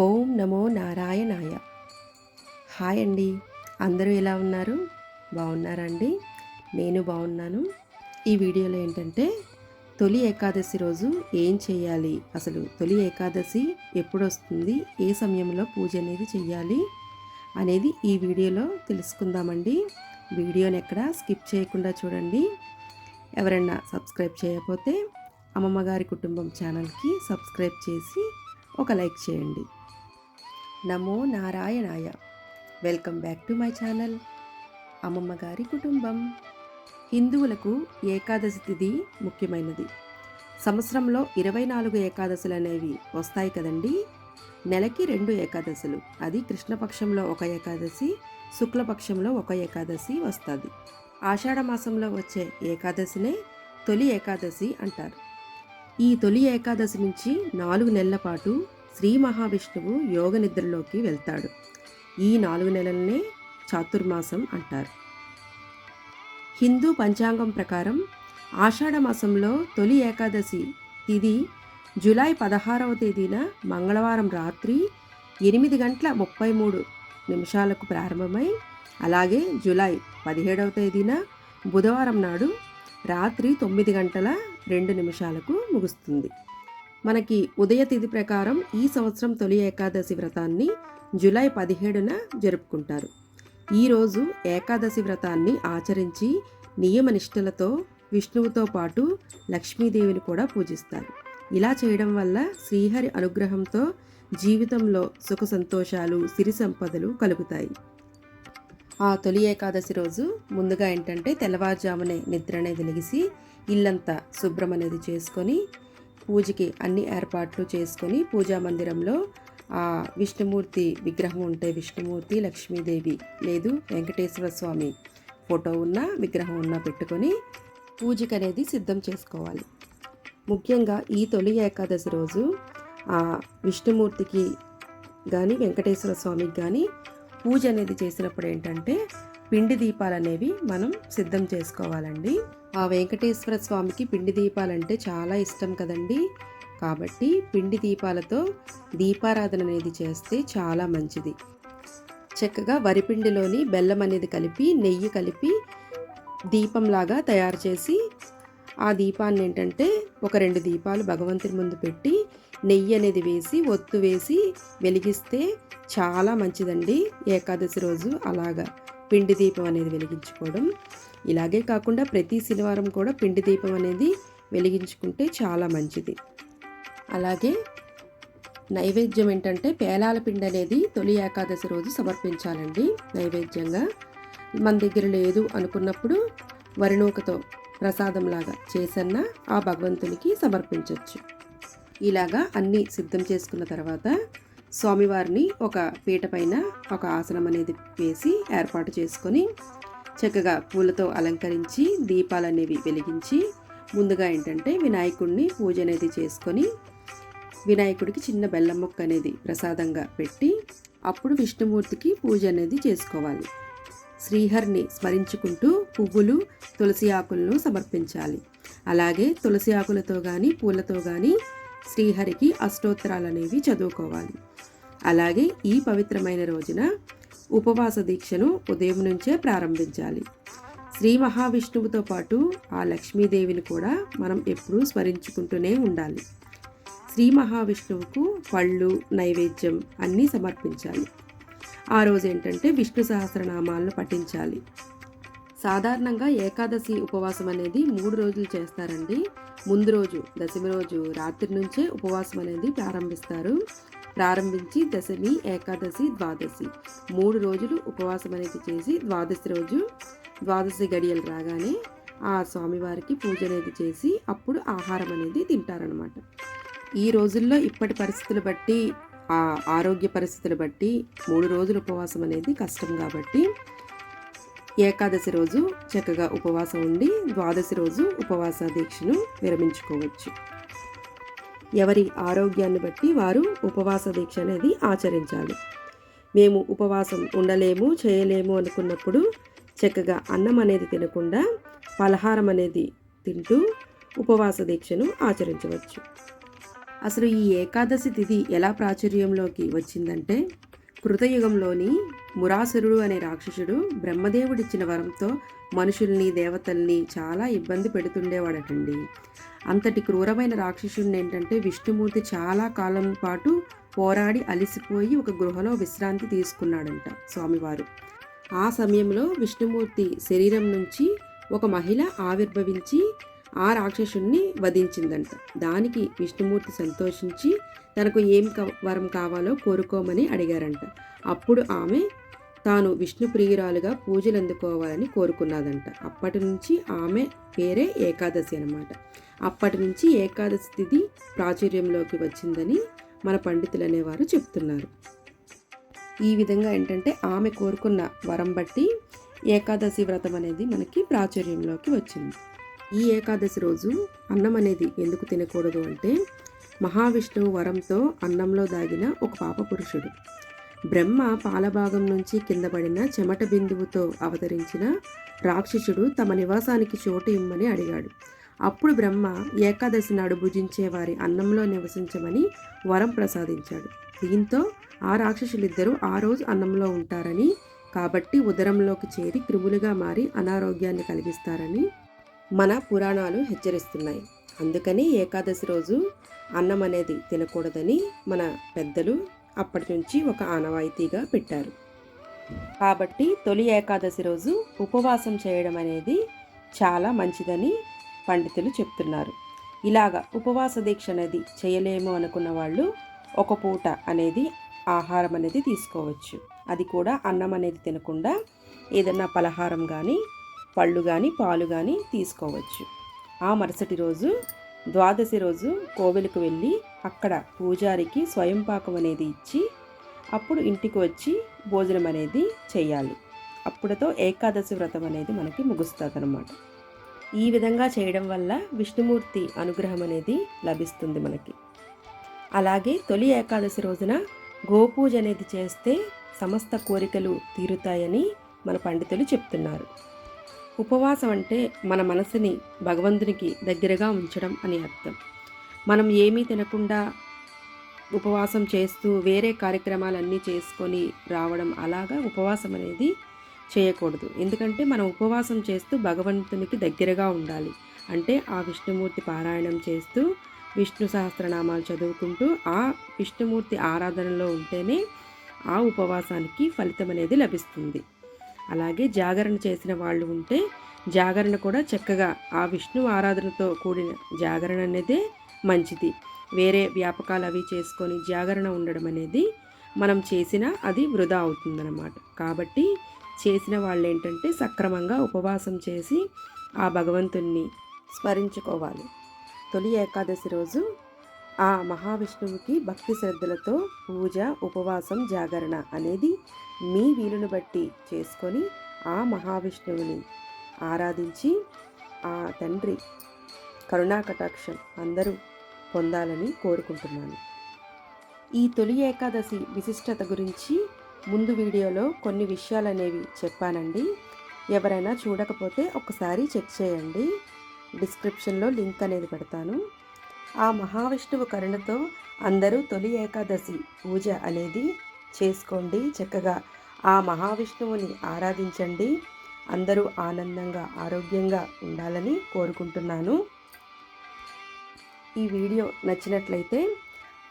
ఓం నమో నారాయణాయ. హాయ్ అండి. అందరూ ఎలా ఉన్నారు? బాగున్నారా అండి నేను బాగున్నాను. ఈ వీడియోలో ఏంటంటే తొలి ఏకాదశి రోజు ఏం చేయాలి? అసలు తొలి ఏకాదశి ఎప్పుడు వస్తుంది ఏ సమయంలో పూజ అనేది చేయాలి అనేది ఈ వీడియోలో తెలుసుకుందామండి. వీడియోని ఎక్కడ స్కిప్ చేయకుండా చూడండి. ఎవరైనా సబ్స్క్రైబ్ చేయకపోతే అమ్మమ్మగారి కుటుంబం ఛానల్కి సబ్స్క్రైబ్ చేసి ఒక లైక్ చేయండి. నమో నారాయణాయ. Welcome back to my channel. అమ్మమ్మ గారి కుటుంబం. హిందువులకు ఏకాదశి తిథి ముఖ్యమైనది. సంవత్సరంలో ఇరవై నాలుగు ఏకాదశులు అనేవి వస్తాయి కదండి? నెలకి రెండు ఏకాదశులు. అది కృష్ణపక్షంలో ఒక ఏకాదశి శుక్లపక్షంలో ఒక ఏకాదశి వస్తుంది. ఆషాఢ మాసంలో వచ్చే ఏకాదశినే తొలి ఏకాదశి అంటారు. ఈ తొలి ఏకాదశి నుంచి నాలుగు నెలల పాటు శ్రీ మహావిష్ణువు యోగ నిద్రలోకి వెళ్తాడు. ఈ నాలుగు నెలలనే చాతుర్మాసం అంటారు. హిందూ పంచాంగం ప్రకారం ఆషాఢ మాసంలో తొలి ఏకాదశి తిది జూలై పదహారవ తేదీన మంగళవారం రాత్రి ఎనిమిది గంటల ముప్పై మూడు నిమిషాలకు ప్రారంభమై అలాగే జూలై పదిహేడవ తేదీన బుధవారం నాడు రాత్రి తొమ్మిది గంటల రెండు నిమిషాలకు ముగుస్తుంది. మనకి ఉదయ తిథి ప్రకారం ఈ సంవత్సరం తొలి ఏకాదశి వ్రతాన్ని జూలై పదిహేడున జరుపుకుంటారు. ఈరోజు ఏకాదశి వ్రతాన్ని ఆచరించి నియమనిష్టలతో విష్ణువుతో పాటు లక్ష్మీదేవిని కూడా పూజిస్తారు. ఇలా చేయడం వల్ల శ్రీహరి అనుగ్రహంతో జీవితంలో సుఖ సంతోషాలు సిరి సంపదలు కలుగుతాయి. ఆ తొలి ఏకాదశి రోజు ముందుగా ఏంటంటే తెల్లవారుజామునే నిద్ర అనేది లెగిసి ఇల్లంతా శుభ్రం అనేది చేసుకొని పూజకి అన్ని ఏర్పాట్లు చేసుకొని పూజా మందిరంలో ఆ విష్ణుమూర్తి విగ్రహం ఉంటే విష్ణుమూర్తి లక్ష్మీదేవి లేదు వెంకటేశ్వర స్వామి ఫోటో ఉన్న విగ్రహం ఉన్న పెట్టుకొని పూజకి అనేది సిద్ధం చేసుకోవాలి. ముఖ్యంగా ఈ తొలి ఏకాదశి రోజు ఆ విష్ణుమూర్తికి కానీ వెంకటేశ్వర స్వామికి కానీ పూజ అనేది చేసినప్పుడు ఏంటంటే పిండి దీపాలు అనేవి మనం సిద్ధం చేసుకోవాలండి. ఆ వెంకటేశ్వర స్వామికి పిండి దీపాలంటే చాలా ఇష్టం కదండి. కాబట్టి పిండి దీపాలతో దీపారాధన అనేది చేస్తే చాలా మంచిది. చక్కగా వరిపిండిలోని బెల్లం అనేది కలిపి నెయ్యి కలిపి దీపంలాగా తయారు చేసి ఆ దీపాన్ని ఏంటంటే ఒక రెండు దీపాలు భగవంతుని ముందు పెట్టి నెయ్యి అనేది వేసి ఒత్తు వేసి వెలిగిస్తే చాలా మంచిదండి. ఏకాదశి రోజు అలాగా పిండి దీపం అనేది వెలిగించుకోవడం. ఇలాగే కాకుండా ప్రతి శనివారం కూడా పిండి దీపం అనేది వెలిగించుకుంటే చాలా మంచిది. అలాగే నైవేద్యం ఏంటంటే పేలాల పిండి అనేది తొలి ఏకాదశి రోజు సమర్పించాలండి నైవేద్యంగా. మన దగ్గర లేదు అనుకున్నప్పుడు వరినూకతో ప్రసాదంలాగా చేసన్న ఆ భగవంతునికి సమర్పించవచ్చు ఇలాగా అన్నీ సిద్ధం చేసుకున్న తర్వాత స్వామివారిని ఒక పీట పైన ఒక ఆసనం అనేది వేసి ఏర్పాటు చేసుకొని చక్కగా పూలతో అలంకరించి దీపాలు అనేవి వెలిగించి ముందుగా ఏంటంటే వినాయకుడిని పూజ అనేది చేసుకొని వినాయకుడికి చిన్న బెల్లం మొక్క అనేది ప్రసాదంగా పెట్టి అప్పుడు విష్ణుమూర్తికి పూజ అనేది చేసుకోవాలి. శ్రీహరిని స్మరించుకుంటూ పువ్వులు తులసి ఆకులను సమర్పించాలి. అలాగే తులసి ఆకులతో కానీ పూలతో కానీ శ్రీహరికి అష్టోత్తరాలు అనేవి చదువుకోవాలి. అలాగే ఈ పవిత్రమైన రోజున ఉపవాస దీక్షను ఉదయం నుంచే ప్రారంభించాలి. శ్రీ మహావిష్ణువుతో పాటు ఆ లక్ష్మీదేవిని కూడా మనం ఎప్పుడూ స్మరించుకుంటూనే ఉండాలి. శ్రీ మహావిష్ణువుకు పళ్ళు నైవేద్యం అన్నీ సమర్పించాలి. ఆ రోజు ఏంటంటే విష్ణు సహస్రనామాలను పఠించాలి. సాధారణంగా ఏకాదశి ఉపవాసం అనేది మూడు రోజులు చేస్తారండి. ముందు రోజు దశమి రోజు రాత్రి నుంచే ఉపవాసం అనేది ప్రారంభిస్తారు. ప్రారంభించి దశమి ఏకాదశి ద్వాదశి. మూడు రోజులు ఉపవాసం అనేది చేసి ద్వాదశి రోజు ద్వాదశి గడియలు రాగానే ఆ స్వామివారికి పూజ అనేది చేసి అప్పుడు ఆహారం అనేది తింటారనమాట ఈ రోజుల్లో ఇప్పటి పరిస్థితులు బట్టి ఆ ఆరోగ్య పరిస్థితులు బట్టి మూడు రోజులు ఉపవాసం అనేది కష్టం కాబట్టి ఏకాదశి రోజు చక్కగా ఉపవాసం ఉండి ద్వాదశి రోజు ఉపవాస దీక్షను విరమించుకోవచ్చు. ఎవరి ఆరోగ్యాన్ని బట్టి వారు ఉపవాస దీక్ష అనేది ఆచరించాలి. మేము ఉపవాసం ఉండలేము చేయలేము అనుకున్నప్పుడు చక్కగా అన్నం అనేది తినకుండా పలహారం అనేది తింటూ ఉపవాస దీక్షను ఆచరించవచ్చు. అసలు ఈ ఏకాదశి తిథి ఎలా ప్రాచుర్యంలోకి వచ్చిందంటే కృతయుగంలోని మురాసురుడు అనే రాక్షసుడు బ్రహ్మదేవుడిచ్చిన వరంతో మనుషుల్ని దేవతల్ని చాలా ఇబ్బంది పెడుతుండేవాడటండి. అంతటి క్రూరమైన రాక్షసుడిని ఏంటంటే విష్ణుమూర్తి చాలా కాలం పాటు పోరాడి అలిసిపోయి ఒక గృహలో విశ్రాంతి తీసుకున్నాడంట స్వామివారు. ఆ సమయంలో విష్ణుమూర్తి శరీరం నుంచి ఒక మహిళ ఆవిర్భవించి ఆ రాక్షసుణ్ణి వధించిందంట. దానికి విష్ణుమూర్తి సంతోషించి తనకు ఏం వరం కావాలో కోరుకోమని అడిగారంట. అప్పుడు ఆమె తాను విష్ణు ప్రియురాలుగా పూజలు అందుకోవాలని కోరుకున్నదంట. అప్పటి నుంచి ఆమె పేరే ఏకాదశి అనమాట అప్పటి నుంచి ఏకాదశి తిథి ప్రాచుర్యంలోకి వచ్చిందని మన పండితులు అనేవారు చెప్తున్నారు. ఈ విధంగా ఏంటంటే ఆమె కోరుకున్న వరం బట్టి ఏకాదశి వ్రతం అనేది మనకి ప్రాచుర్యంలోకి వచ్చింది. ఈ ఏకాదశి రోజు అన్నం అనేది ఎందుకు తినకూడదు అంటే మహావిష్ణువు వరంతో అన్నంలో దాగిన ఒక పాప పురుషుడు బ్రహ్మ పాలభాగం నుంచి కిందపడిన చెమట బిందువుతో అవతరించిన రాక్షసుడు తమ నివాసానికి చోటు ఇమ్మని అడిగాడు. అప్పుడు బ్రహ్మ ఏకాదశి నాడు భుజించే వారి అన్నంలో నివసించమని వరం ప్రసాదించాడు. దీంతో ఆ రాక్షసులిద్దరూ ఆ రోజు అన్నంలో ఉంటారని కాబట్టి ఉదరంలోకి చేరి క్రిములుగా మారి అనారోగ్యాన్ని కలిగిస్తారని మన పురాణాలు హెచ్చరిస్తున్నాయి. అందుకని ఏకాదశి రోజు అన్నం అనేది తినకూడదని మన పెద్దలు అప్పటి నుంచి ఒక ఆనవాయితీగా పెట్టారు. కాబట్టి తొలి ఏకాదశి రోజు ఉపవాసం చేయడం అనేది చాలా మంచిదని పండితులు చెప్తున్నారు. ఇలాగా ఉపవాస దీక్ష అనేది చేయలేము అనుకున్న వాళ్ళు ఒక పూట అనేది ఆహారం అనేది తీసుకోవచ్చు. అది కూడా అన్నం అనేది తినకుండా ఏదన్నా పలహారం కానీ పళ్ళు కానీ పాలు కానీ తీసుకోవచ్చు. ఆ మరుసటి రోజు ద్వాదశి రోజు కోవెలకు వెళ్ళి అక్కడ పూజారికి స్వయం పాకం అనేది ఇచ్చి అప్పుడు ఇంటికి వచ్చి భోజనం అనేది చేయాలి. అప్పుడుతో ఏకాదశి వ్రతం అనేది మనకి ముగుస్తుంది అనమాట ఈ విధంగా చేయడం వల్ల విష్ణుమూర్తి అనుగ్రహం అనేది లభిస్తుంది మనకి. అలాగే తొలి ఏకాదశి రోజున గోపూజ అనేది చేస్తే సమస్త కోరికలు తీరుతాయని మన పండితులు చెప్తున్నారు. ఉపవాసం అంటే మన మనసుని భగవంతునికి దగ్గరగా ఉంచడం అని అర్థం. మనం ఏమీ తినకుండా ఉపవాసం చేస్తూ వేరే కార్యక్రమాలన్నీ చేసుకొని రావడం అలాగా ఉపవాసం అనేది చేయకూడదు. ఎందుకంటే మనం ఉపవాసం చేస్తూ భగవంతునికి దగ్గరగా ఉండాలి. అంటే ఆ విష్ణుమూర్తి పారాయణం చేస్తూ విష్ణు సహస్రనామాలు చదువుకుంటూ ఆ విష్ణుమూర్తి ఆరాధనలో ఉంటేనే ఆ ఉపవాసానికి ఫలితం అనేది లభిస్తుంది. అలాగే జాగరణ చేసిన వాళ్ళు ఉంటే జాగరణ కూడా చక్కగా ఆ విష్ణు ఆరాధనతో కూడిన జాగరణ అనేదే మంచిది. వేరే వ్యాపకాలు అవి చేసుకొని జాగరణ ఉండడం అనేది మనం చేసినా అది వృధా అవుతుందన్నమాట. కాబట్టి చేసిన వాళ్ళు ఏంటంటే సక్రమంగా ఉపవాసం చేసి ఆ భగవంతుణ్ణి స్మరించుకోవాలి. తొలి ఏకాదశి రోజు ఆ మహావిష్ణువుకి భక్తి శ్రద్ధలతో పూజ ఉపవాసం జాగరణ అనేది మీ వీలును బట్టి చేసుకొని ఆ మహావిష్ణువుని ఆరాధించి ఆ తండ్రి కరుణాకటాక్షం అందరూ పొందాలని కోరుకుంటున్నాను. ఈ తొలి ఏకాదశి విశిష్టత గురించి ముందు వీడియోలో కొన్ని విషయాలు అనేవి చెప్పానండి. ఎవరైనా చూడకపోతే ఒకసారి చెక్ చేయండి. డిస్క్రిప్షన్లో లింక్ అనేది పెడతాను. ఆ మహావిష్ణువు కరుణతో అందరూ తొలి ఏకాదశి పూజ అనేది చేసుకోండి చక్కగా. ఆ మహావిష్ణువుని ఆరాధించండి. అందరూ ఆనందంగా ఆరోగ్యంగా ఉండాలని కోరుకుంటున్నాను. ఈ వీడియో నచ్చినట్లయితే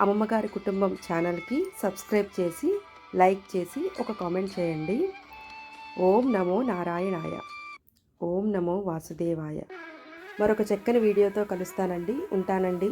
అమ్మమ్మగారి కుటుంబం ఛానల్కి సబ్స్క్రైబ్ చేసి లైక్ చేసి ఒక కామెంట్ చేయండి. ఓం నమో నారాయణాయ. ఓం నమో వాసుదేవాయ. మరొక చక్కని వీడియోతో కలుస్తానండి. ఉంటానండి.